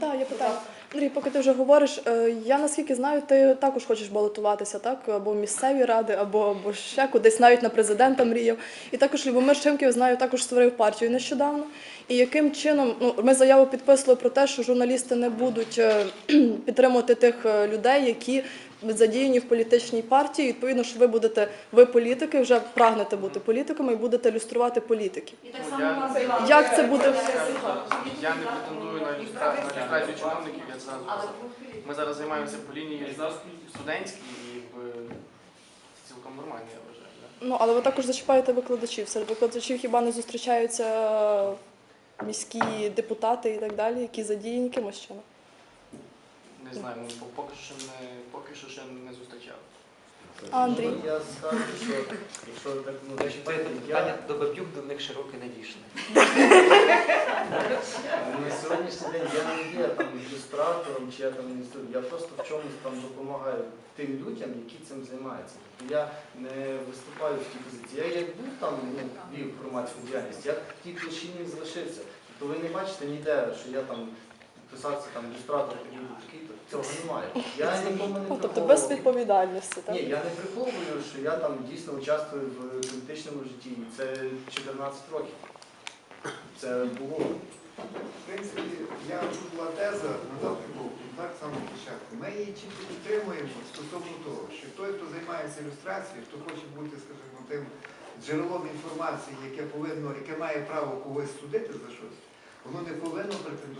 Так, я питаю. Андрій, поки ти вже говориш, е, я наскільки знаю, ти також хочеш балотуватися, так? Або в місцеві ради, або, або ще кудись, навіть на президента мріяв. І також Любомир Шимків, знаю, також створив партію нещодавно. І яким чином ну, ми заяву підписували про те, що журналісти не будуть е, підтримувати тих е, людей, які задіяні в політичній партії. Відповідно, що ви будете, ви політики, вже прагнете бути політиками і будете ілюструвати політиків. І так само я- Як це буде? Я не претендую на ілюстрацію чиновників, я зразу. Ми зараз займаємося по лінії студентській і якби, цілком нормально, я вважаю. Ну, але ви також зачіпаєте викладачів. Серед викладачів хіба не зустрічаються міські депутати і так далі, які задіяні якимось чином? Не знаю, ну, по- поки що не поки що ще не зустрічав. Андрій? Ну, Я скажу, що якщо так ну, Значить, це питання я до бабюк до них широке не дійшли. на сьогоднішній день я не є там ілюстратором чи я там не я просто в чомусь там допомагаю тим людям, які цим займаються. Тобто я не виступаю в тій позиції. Я як був там, ну, вів громадську діяльність, я в тій площині залишився. Тобто ви не бачите ніде, що я там підписався там ілюстратор такий-то, такий-то. Цього немає. Я нікому не Ну, тобто без відповідальності, так? Ні, я не приховую, що я там дійсно участвую в політичному житті. І Це 14 років. Це було. В принципі, я тут була теза на завтра був так само початку. Ми її чітко підтримуємо стосовно того, що той, хто займається ілюстрацією, хто хоче бути, скажімо, тим джерелом інформації, яке повинно, яке має право когось судити за щось, воно не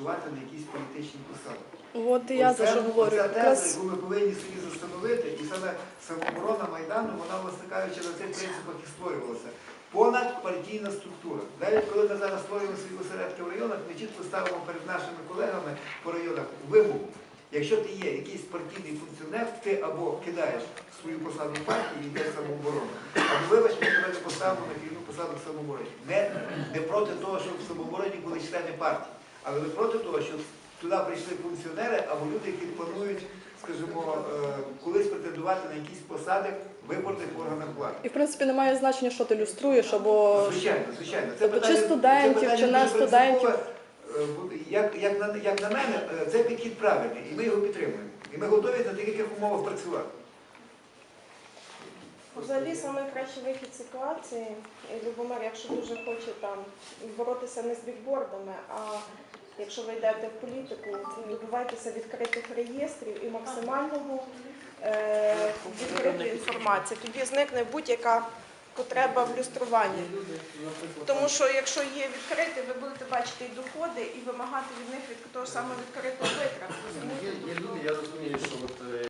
претендувати на якісь політичні посади. От і я за що говорю. Оця теза, яку ми повинні собі застановити, і саме самооборона Майдану, вона, власне кажучи, на цих принципах і створювалася. Понадпартійна структура. Навіть коли ми зараз створюємо свої осередки в районах, ми чітко ставимо перед нашими колегами по районах вимогу. Якщо ти є якийсь партійний функціонер, ти або кидаєш свою посаду партії і йдеш самооборону, або вибач, ми тебе поставимо на керівну посаду в самообороні. Не, не проти того, щоб в самообороні були члени партії, але ми проти того, щоб туди прийшли функціонери або люди, які планують, скажімо, е, колись претендувати на якісь посади в виборних органах влади. і в принципі немає значення, що ти ілюструєш, або Звичайно, звичайно. Це Тобто чи студентів, це питання чи не студентів? Е, Як, як, на, як на мене, е, це підхід правильний, і ми його підтримуємо. І ми готові на таких умовах працювати. Взагалі найкращий вихід ситуації, Любомир, якщо дуже хоче там боротися не з бікбордами, а якщо ви йдете в політику, добивайтеся відкритих реєстрів і максимального е, відкритої інформації. Тоді зникне будь-яка потреба в люструванні. Тому що якщо є відкритий, ви будете бачити і доходи, і вимагати від них від того самого відкритого витрат. розумієте?